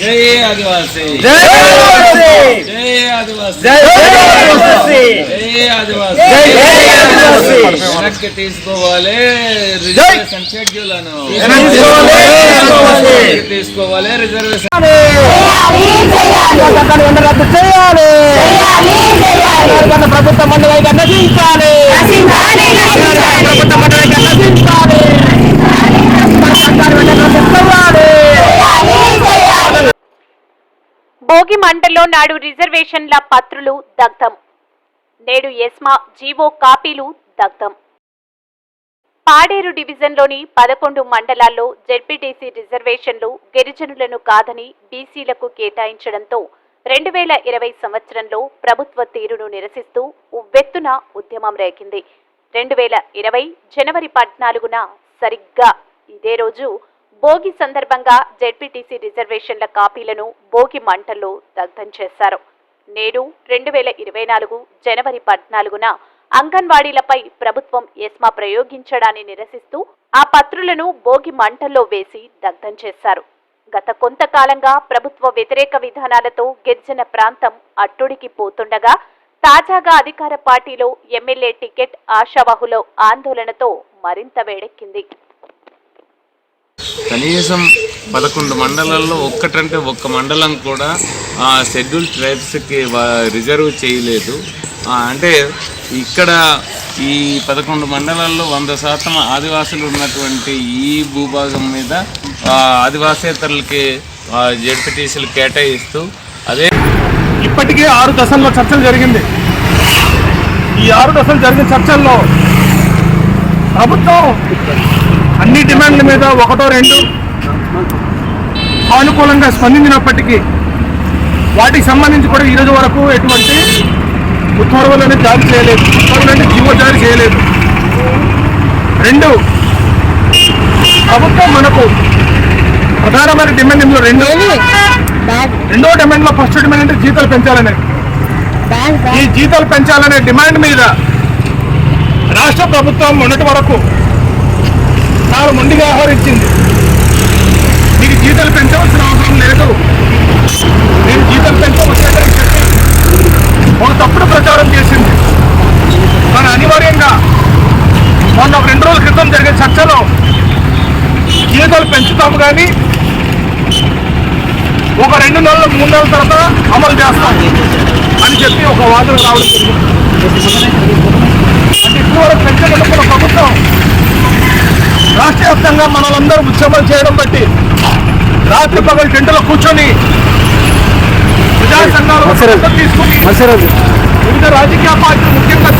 జై ఆదివాసీ జై ఆదివాసీ! జై ఆదివాసీ జై ఆదివాసీ! జై ఆదివాసీ జై ఆదివాసీ! వెనక్కి తీసుకోవాలి రిజర్వేషన్ షెడ్యూలను తీసుకోవాలి! వెనక్కి తీసుకోవాలి రిజర్వేషన్ ప్రభుత్వ మండలి భోగి మంటల్లో నాడు రిజర్వేషన్ల పత్రులు దగ్ధం. నేడు ఎస్మా జీవో కాపీలు దగ్ధం. పాడేరు డివిజన్లోని పదకొండు మండలాల్లో జెడ్పీటీసీ రిజర్వేషన్లు గిరిజనులను కాదని బీసీలకు కేటాయించడంతో రెండు వేల ఇరవై సంవత్సరంలో ప్రభుత్వ తీరును నిరసిస్తూ ఉవ్వెత్తున ఉద్యమం రేకింది. రెండు వేల ఇరవై జనవరి పద్నాలుగున సరిగ్గా ఇదే రోజు భోగి సందర్భంగా జెడ్పీటీసీ రిజర్వేషన్ల కాపీలను భోగి మంటల్లో దగ్ధం చేశారు. నేడు రెండు వేల ఇరవై నాలుగు జనవరి పద్నాలుగున అంగన్వాడీలపై ప్రభుత్వం ఎస్మా ప్రయోగించడాన్ని నిరసిస్తూ ఆ పత్రులను భోగి మంటల్లో వేసి దగ్ధం చేశారు. గత కొంతకాలంగా ప్రభుత్వ వ్యతిరేక విధానాలతో గిరిజన ప్రాంతం అట్టుడికి పోతుండగా తాజాగా అధికార పార్టీలో ఎమ్మెల్యే టికెట్ ఆశావాహులో ఆందోళనతో మరింత వేడెక్కింది. కనీసం పదకొండు మండలాల్లో ఒక్కటంటే ఒక్క మండలం కూడా ఆ షెడ్యూల్ ట్రైబ్స్కి రిజర్వ్ చేయలేదు. అంటే ఇక్కడ ఈ పదకొండు మండలాల్లో వంద శాతం ఆదివాసులు ఉన్నటువంటి ఈ భూభాగం మీద ఆదివాసేతరులకి జెడ్పీటీసీలు కేటాయిస్తూ అదే ఇప్పటికే ఆరు దశల్లో చర్చలు జరిగింది. ఈ ఆరు దశలు జరిగిన చర్చల్లో ప్రభుత్వం అన్ని డిమాండ్ల మీద ఒకటో రెండు సానుకూలంగా స్పందించినప్పటికీ వాటికి సంబంధించి కూడా ఈ రోజు వరకు ఎటువంటి ఉత్తర్వులను జారీ చేయలేదు. ఉత్తర్వులను జీవో జారీ చేయలేదు. రెండు ప్రభుత్వం మనకు ప్రధానమైన డిమాండ్ ఇందులో రెండు. రెండో డిమాండ్లో ఫస్ట్ డిమాండ్ అంటే జీతాలు పెంచాలనే. ఈ జీతాలు పెంచాలనే డిమాండ్ మీద రాష్ట్ర ప్రభుత్వం మొన్నటి వరకు పవర్ ఇచ్చింది నీకు జీతాలు పెంచవలసిన అవసరం లేదు. నేను జీతాలు పెంచవలసిన చెప్పి ఒక తప్పుడు ప్రచారం చేసింది. కానీ అనివార్యంగా మొన్న ఒక రెండు రోజుల క్రితం జరిగే చర్చలో జీతాలు పెంచుతాము కానీ ఒక రెండు నెలలు మూడు నెలల తర్వాత అమలు చేస్తాం అని చెప్పి ఒక వాదన రావడం జరిగింది. అంటే ఇప్పటివరకు పెంచగలుగుతున్న ప్రభుత్వం రాష్ట్ర వ్యాప్తంగా మనలందరూ ఉద్యమాలు చేయడం బట్టి రాత్రి పగలు టెంటులో కూర్చొని ప్రజా సంఘాలు తీసుకుని వివిధ రాజకీయ పార్టీలు ముఖ్యంగా